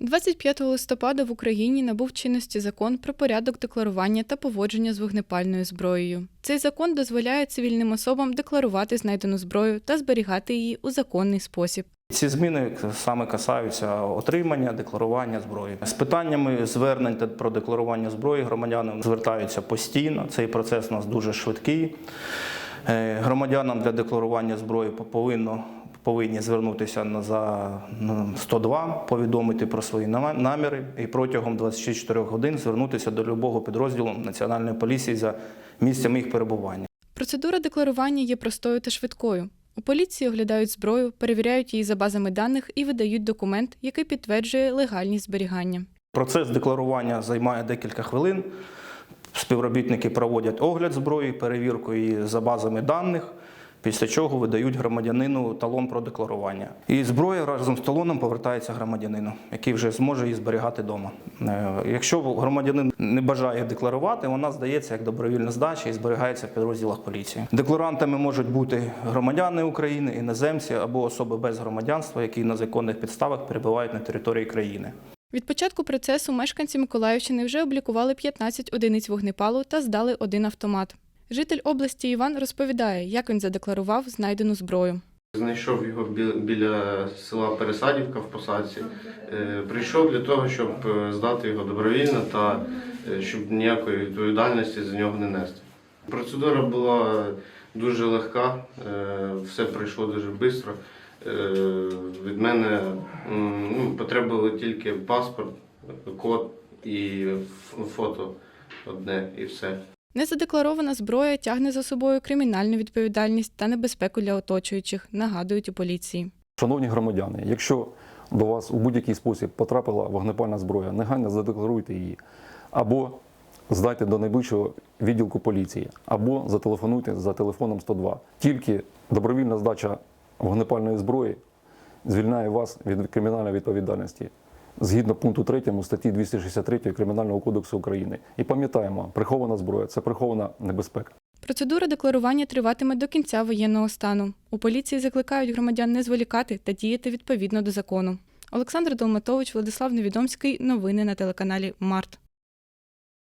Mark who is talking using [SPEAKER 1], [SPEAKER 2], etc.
[SPEAKER 1] 25 листопада в Україні набув чинності закон про порядок декларування та поводження з вогнепальною зброєю. Цей закон дозволяє цивільним особам декларувати знайдену зброю та зберігати її у законний спосіб.
[SPEAKER 2] Ці зміни саме касаються отримання, декларування зброї. З питаннями звернень про декларування зброї громадяни звертаються постійно. Цей процес у нас дуже швидкий. Е, Громадянам для декларування зброї повинно повинні звернутися на за ну, 102, повідомити про свої наміри і протягом 24 годин звернутися до любого підрозділу Національної поліції за місцем їх перебування.
[SPEAKER 1] Процедура декларування є простою та швидкою. У поліції оглядають зброю, перевіряють її за базами даних і видають документ, який підтверджує легальність зберігання.
[SPEAKER 2] Процес декларування займає декілька хвилин. Співробітники проводять огляд зброї, перевірку її за базами даних, після чого видають громадянину талон про декларування. І зброя разом з талоном повертається громадянину, який вже зможе її зберігати вдома. Якщо громадянин не бажає декларувати, вона здається як добровільна здача і зберігається в підрозділах поліції. Декларантами можуть бути громадяни України, іноземці або особи без громадянства, які на законних підставах перебувають на території країни.
[SPEAKER 1] Від початку процесу мешканці Миколаївщини вже облікували 15 одиниць вогнепалу та здали один автомат. Житель області Іван розповідає, як він задекларував знайдену зброю.
[SPEAKER 3] Знайшов його біля села Пересадівка в посадці. Е, Прийшов для того, щоб е, здати його добровільно та е, щоб ніякої відповідальності за нього не нести. Процедура була дуже легка, все пройшло дуже швидко. Від мене ну, потребували тільки паспорт, код і фото одне і все.
[SPEAKER 1] Незадекларована зброя тягне за собою кримінальну відповідальність та небезпеку для оточуючих, нагадують у поліції.
[SPEAKER 4] Шановні громадяни, якщо до вас у будь-який спосіб потрапила вогнепальна зброя, негайно задекларуйте її або здайте до найближчого відділку поліції, або зателефонуйте за телефоном 102. Тільки добровільна здача вогнепальної зброї звільняє вас від кримінальної відповідальності згідно пункту 3 статті 263 Кримінального кодексу України. І пам'ятаємо, прихована зброя це прихована небезпека.
[SPEAKER 1] Процедура декларування триватиме до кінця воєнного стану. У поліції закликають громадян не зволікати та діяти відповідно до закону. Олександр Долматович, Владислав Невідомський. Новини на телеканалі Март.